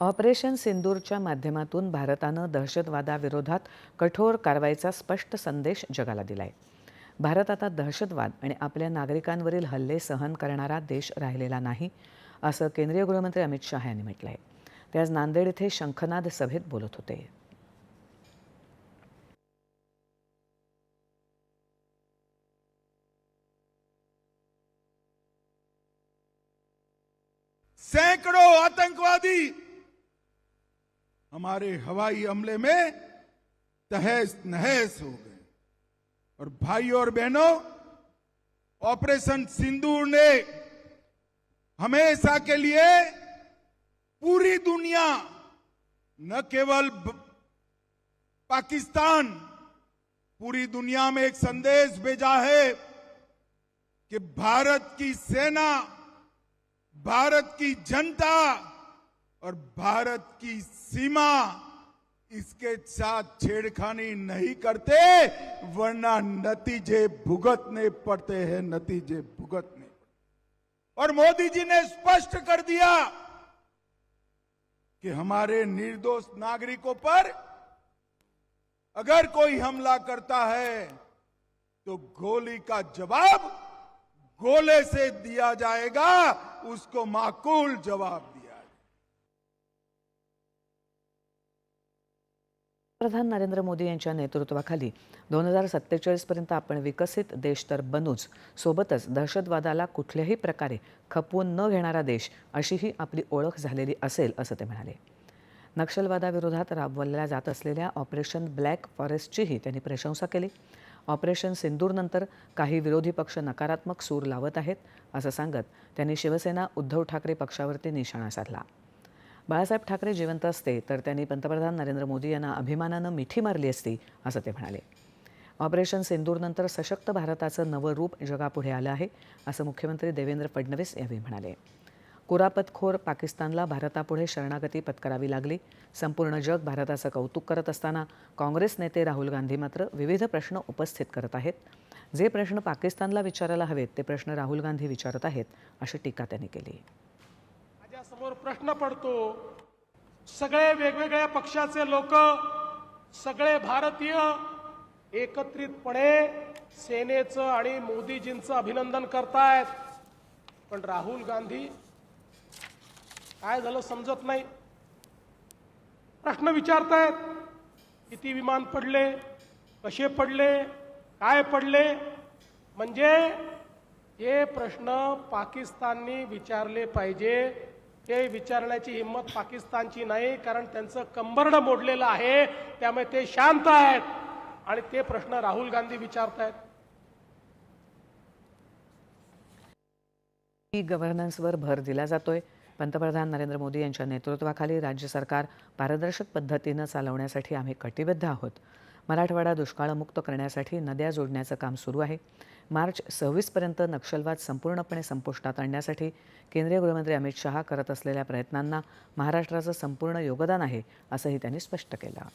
Operation सिंदूरच्या माध्यमातून भारतानं दहशतवादाविरोधात कठोर कारवाईचा स्पष्ट संदेश जगाला दिलाय. भारत आता दहशतवाद आणि आपल्या नागरिकांवरील हल्ले सहन करणारा देश राहिलेला नाही असं केंद्रीय गृहमंत्री अमित शहा यांनी म्हटलं आहे ते आज नांदेड इथे शंखनाद सभेत बोलत होते. सैकड़ों आतंकवादी हमारे हवाई हमले में तहस नहस हो गए। और भाई और बहनों, ऑपरेशन सिंदूर ने हमेशा के लिए पूरी दुनिया, न केवल पाकिस्तान, पूरी दुनिया में एक संदेश भेजा है कि भारत की सेना, भारत की जनता और भारत की सीमा इसके साथ छेड़खानी नहीं करते, वरना नतीजे भुगतने पड़ते हैं, नतीजे भुगतने और मोदी जी ने स्पष्ट कर दिया कि हमारे निर्दोष नागरिकों पर अगर कोई हमला करता है तो गोली का जवाब गोले से दिया जाएगा, उसको माकूल जवाब दिया पंतप्रधान प्रधान नरेंद्र मोदी यांच्या नेतृत्वाखाली दोन हजार सत्तेचाळीसपर्यंत आपण विकसित देश तर बनूच. सोबतच दहशतवादाला कुठल्याही प्रकारे खपवून न घेणारा देश अशीही आपली ओळख झालेली असेल असं ते म्हणाले. नक्षलवादाविरोधात राबवल्या जात असलेल्या ऑपरेशन ब्लॅक फॉरेस्टचीही त्यांनी प्रशंसा केली. ऑपरेशन सिंदूरनंतर काही विरोधी पक्ष नकारात्मक सूर लावत आहेत असं सांगत त्यांनी शिवसेना उद्धव ठाकरे पक्षावरती निशाणा साधला. बाळासाहेब ठाकरे जिवंत असते तर त्यांनी पंतप्रधान नरेंद्र मोदी यांना अभिमानानं मिठी मारली असती असं ते म्हणाले. ऑपरेशन सिंदूरनंतर सशक्त भारताचं नवं रूप जगापुढे आलं आहे असं मुख्यमंत्री देवेंद्र फडणवीस यावेळी म्हणाले. कुरापतखोर पाकिस्तानला भारतापुढे शरणागती पत्करावी लागली. संपूर्ण जग भारताचं कौतुक करत असताना काँग्रेस नेते राहुल गांधी मात्र विविध प्रश्न उपस्थित करत आहेत. जे प्रश्न पाकिस्तानला विचारायला हवेत ते प्रश्न राहुल गांधी विचारत आहेत अशी टीका त्यांनी केली. समोर प्रश्न पडतो सगळे वेगवेगळ्या पक्षाचे लोक सगळे भारतीय एकत्रितपणे सेनेचं आणि मोदीजींचं अभिनंदन करतायत. पण राहुल गांधी काय झालं समजत नाही. प्रश्न विचारतायत किती विमान पडले कसे पडले काय पडले? म्हणजे हे प्रश्न पाकिस्ताननी विचारले पाहिजे. ते विचारण्याची हिंमत पाकिस्तानची नाही कारण त्यांचं कंबरड मोडलेलं आहे. त्यामुळे ते शांत आहेत. आणि ते प्रश्न राहुल गांधी विचारतायत. ई गव्हर्नन्सवर भर दिला जातोय. पंतप्रधान नरेंद्र मोदी यांच्या नेतृत्वाखाली राज्य सरकार पारदर्शक पद्धतीनं चालवण्यासाठी आम्ही कटिबद्ध आहोत. मराठवाडा दुष्काळमुक्त करण्यासाठी नद्या जोडण्याचं काम सुरू आहे. मार्च सव्वीसपर्यंत नक्षलवाद संपूर्णपणे संपुष्टात आणण्यासाठी केंद्रीय गृहमंत्री अमित शहा करत असलेल्या प्रयत्नांना महाराष्ट्राचं संपूर्ण योगदान आहे असंही त्यांनी स्पष्ट केलं.